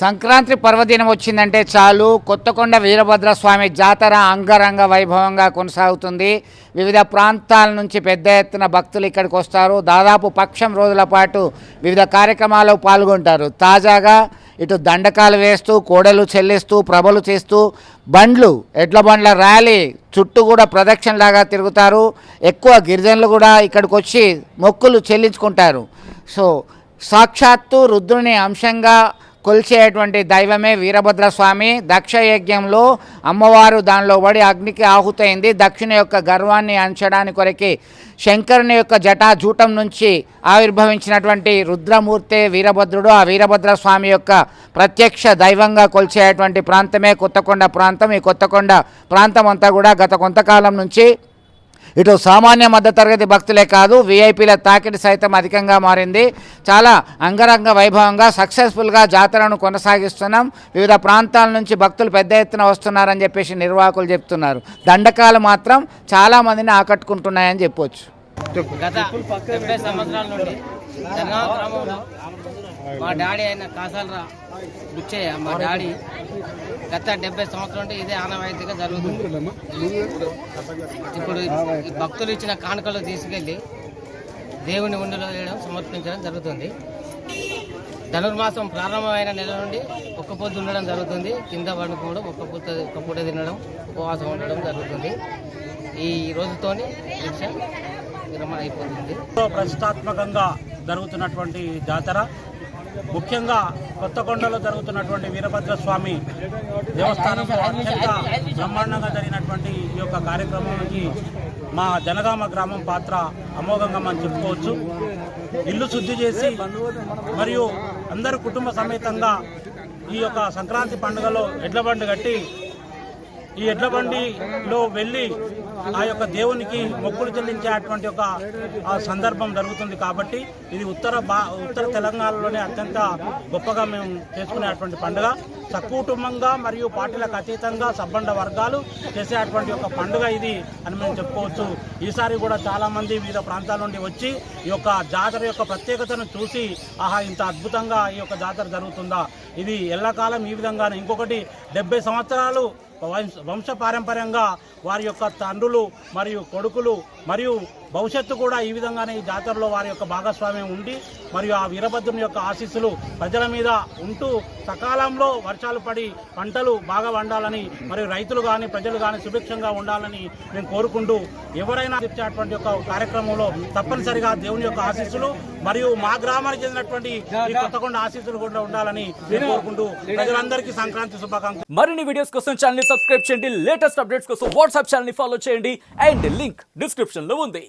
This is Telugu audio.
సంక్రాంతి పర్వదినం వచ్చిందంటే చాలు. కొత్తకొండ వీరభద్ర స్వామి జాతర అంగరంగ వైభవంగా కొనసాగుతుంది. వివిధ ప్రాంతాల నుంచి పెద్ద ఎత్తున భక్తులు ఇక్కడికి వస్తారు. దాదాపు పక్షం రోజుల పాటు వివిధ కార్యక్రమాల్లో పాల్గొంటారు. తాజాగా ఇటు దండకాలు వేస్తూ కోడలు చెల్లిస్తూ ప్రభలు చేస్తూ బండ్లు ఎడ్ల బండ్ల ర్యాలీ చుట్టూ కూడా ప్రదక్షిణలాగా తిరుగుతారు. ఎక్కువ గిరిజనులు కూడా ఇక్కడికి వచ్చి మొక్కులు చెల్లించుకుంటారు. సో సాక్షాత్తు రుద్రుని అంశంగా కొలిచేటువంటి దైవమే వీరభద్ర స్వామి దక్ష యజ్ఞంలో అమ్మవారు దానిలో పడి అగ్నికి ఆహుతైంది. దక్షిణ యొక్క గర్వాన్ని అంచడానికి కొరకి శంకరుని యొక్క జటాజూటం నుంచి ఆవిర్భవించినటువంటి రుద్రమూర్తే వీరభద్రుడు ఆ వీరభద్ర స్వామి యొక్క ప్రత్యక్ష దైవంగా కొలిచేటువంటి ప్రాంతమే కొత్తకొండ ప్రాంతం. ఈ కొత్తకొండ ప్రాంతం అంతా కూడా గత కొంతకాలం నుంచి ఇటు సామాన్య మధ్యతరగతి భక్తులే కాదు విఐపీల తాకిడి సైతం అధికంగా మారింది. చాలా అంగరంగ వైభవంగా సక్సెస్ఫుల్గా జాతరను కొనసాగిస్తున్నాం. వివిధ ప్రాంతాల నుంచి భక్తులు పెద్ద ఎత్తున వస్తున్నారని చెప్పేసి నిర్వాహకులు చెప్తున్నారు. దండకాలు మాత్రం చాలామందిని ఆకట్టుకుంటున్నాయని చెప్పొచ్చు. మా డాడీ అయిన కాసాలరా బుచ్చయ్య మా డాడీ గత డెబ్బై సంవత్సరం నుండి ఇదే ఆనవాయితీగా జరుగుతుంది. ఇప్పుడు భక్తులు ఇచ్చిన కానుకలు తీసుకెళ్ళి దేవుని ఉండిలో వేయడం సమర్పించడం జరుగుతుంది. ధనుర్మాసం ప్రారంభమైన నెల నుండి ఒక్క పొద్దు ఉండడం జరుగుతుంది. కింద పండుకోవడం ఒక్క పూట ఒక్క పూట తినడం ఉపవాసం ఉండడం జరుగుతుంది. ఈ రోజుతోని దీక్ష విరమణ అయిపోతుంది. ప్రతిష్టాత్మకంగా జరుగుతున్నటువంటి జాతర ముఖ్యంగా కొత్తకొండలో జరుగుతున్నటువంటి వీరభద్ర స్వామి దేవస్థానంలో అత్యంత బ్రహ్మాండంగా జరిగినటువంటి ఈ యొక్క కార్యక్రమానికి మా జనగామ గ్రామం పాత్ర అమోఘంగా మనం చెప్పుకోవచ్చు. ఇల్లు శుద్ధి చేసి మరియు అందరు కుటుంబ సమేతంగా ఈ యొక్క సంక్రాంతి పండుగలో ఎడ్ల బండి కట్టి ఈ ఎడ్ల బండిలో వెళ్ళి ఆ యొక్క దేవునికి మొక్కులు చెల్లించేటువంటి ఒక సందర్భం జరుగుతుంది కాబట్టి ఇది ఉత్తర బా ఉత్తర తెలంగాణలోనే అత్యంత గొప్పగా మేము చేసుకునేటువంటి పండుగ. సకుటుంబంగా మరియు పార్టీలకు అతీతంగా సబ్బండ వర్గాలు చేసేటువంటి ఒక పండుగ ఇది అని మేము చెప్పుకోవచ్చు. ఈసారి కూడా చాలామంది వివిధ ప్రాంతాల నుండి వచ్చి ఈ యొక్క జాతర యొక్క ప్రత్యేకతను చూసి ఆహా ఇంత అద్భుతంగా ఈ యొక్క జాతర జరుగుతుందా? ఇది ఎల్లకాలం ఈ విధంగానే. ఇంకొకటి డెబ్బై సంవత్సరాలు వంశ- పారంపర్యంగా వారి యొక్క తండ్రులు మరియు కొడుకులు మరియు భవిష్యత్తు కూడా ఈ విధంగానే ఈ జాతరలో వారి యొక్క భాగస్వామ్యం ఉండి మరియు ఆ వీరభద్రుని యొక్క ఆశీస్సులు ప్రజల మీద ఉంటూ సకాలంలో వర్షాలు పడి పంటలు బాగా వండాలని మరియు రైతులు కానీ ప్రజలు కానీ సుభిక్షంగా ఉండాలని మేము కోరుకుంటూ ఎవరైనా ఇచ్చేటువంటి ఒక కార్యక్రమంలో తప్పనిసరిగా దేవుని యొక్క ఆశీస్సులు మరియు మా గ్రామానికి చెందినటువంటి కొత్తకొండ ఆశీస్సులు కూడా ఉండాలని మేము కోరుకుంటూ ప్రజలందరికీ సంక్రాంతి శుభాకాంక్షలు. మరిన్ని వీడియోస్ కోసం ఛానల్ సబ్స్క్రైబ్ చేయండి. లేటెస్ట్ అప్డేట్స్ కోసం వాట్సాప్ ఛానల్ని ఫాలో చేయండి. అండ్ లింక్ డిస్క్రిప్షన్లో ఉంది.